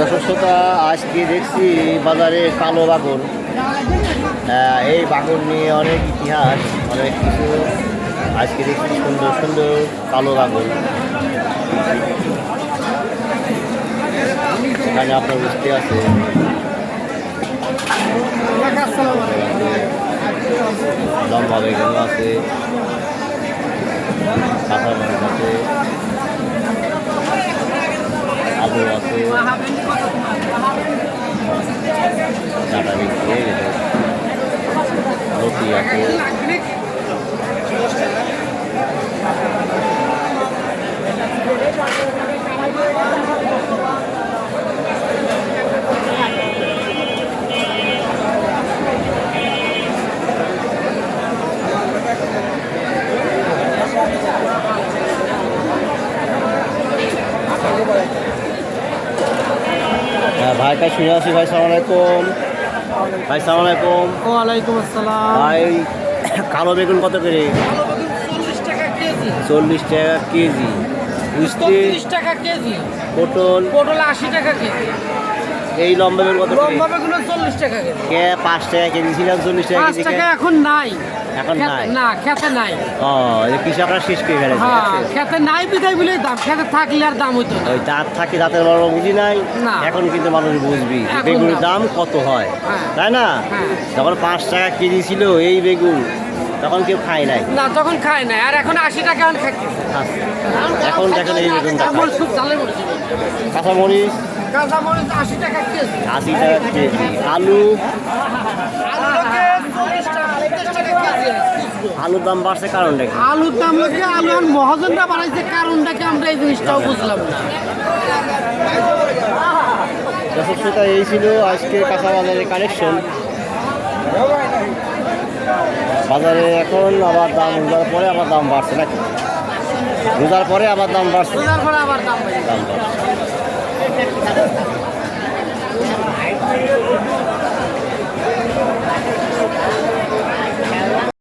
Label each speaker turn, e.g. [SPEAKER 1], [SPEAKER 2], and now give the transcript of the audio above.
[SPEAKER 1] দর্শক আজকে দেখছি বাজারে কালো বাগর এই বাগর নিয়ে অনেক ইতিহাস, অনেক কিছু। আজকে দেখছি সুন্দর সুন্দর কালো বাগর এখানে আপনার বুঝতে আছে। লম্বা বেগুন আছে। আছে। আলু আছে। ডাটা বিক্রি গেছে রুটি আছে ভাই কাজ শুনে আসি ভাই সালাম আলাইকুম। ভাই সালাম আলাইকুম।
[SPEAKER 2] ওয়ালাইকুম আসসালাম।
[SPEAKER 1] ভাই কালো বেগুন কত করে?
[SPEAKER 2] চল্লিশ টাকা কেজি।
[SPEAKER 1] চল্লিশ টাকা কেজি।
[SPEAKER 2] চল্লিশ টাকা কেজি।
[SPEAKER 1] পটল?
[SPEAKER 2] পটল আশি টাকা কেজি।
[SPEAKER 1] এই লম্বা বেগুন কত
[SPEAKER 2] লম্বা বেগুন চল্লিশ টাকা কেজি।
[SPEAKER 1] কে পাঁচ টাকা কেজি? ছিলাম চল্লিশ টাকা
[SPEAKER 2] পাঁচ
[SPEAKER 1] কেজি
[SPEAKER 2] টাকা এখন নাই।
[SPEAKER 1] এখন নাই?
[SPEAKER 2] না খেতে নাই।
[SPEAKER 1] ও এই কৃষকরা শেষ করে ফেলেছে
[SPEAKER 2] হ্যাঁ খেতে নাই বিদায় বলে দাম খেতে থাকলে আর দাম হইতো
[SPEAKER 1] ওই দাঁত থাকে দাঁতের বড় বুঝি নাই। এখন কিন্তু মানুষ বুঝবি বেগুনের দাম কত হয়।
[SPEAKER 2] হ্যাঁ।
[SPEAKER 1] তাই না?
[SPEAKER 2] হ্যাঁ।
[SPEAKER 1] যখন পাঁচ টাকা কেজি ছিল এই বেগুন। তখন কেউ খায় নাই।
[SPEAKER 2] না তখন খায় নাই। আর এখন আশি টাকা এখন খাচ্ছে
[SPEAKER 1] এখন দেখেন এই বেগুনটা
[SPEAKER 2] আমার খুব চালে মরেছে
[SPEAKER 1] কাঁচা মরিচ
[SPEAKER 2] কাঁচা মরিচ আশি টাকা কেজি।
[SPEAKER 1] আশি টাকা কেজি আলু আলুর দাম বাড়ছে কারণটা কি?
[SPEAKER 2] আলুর দাম লোকে আলু আর মহাজনটা বাড়াইছে কারণটাকে আমরা এই জিনিসটাও বুঝলাম না।
[SPEAKER 1] দর্শক শ্রোতা এই ছিল আজকে কাঁচা বাজারের কালেকশন বাজারে এখন আবার দাম রোজার পরে আবার দাম বাড়ছে নাকি? রোজার পরে আবার দাম বাড়ছে?
[SPEAKER 2] রোজার পরে আবার দাম
[SPEAKER 1] দাম বাড়ছে।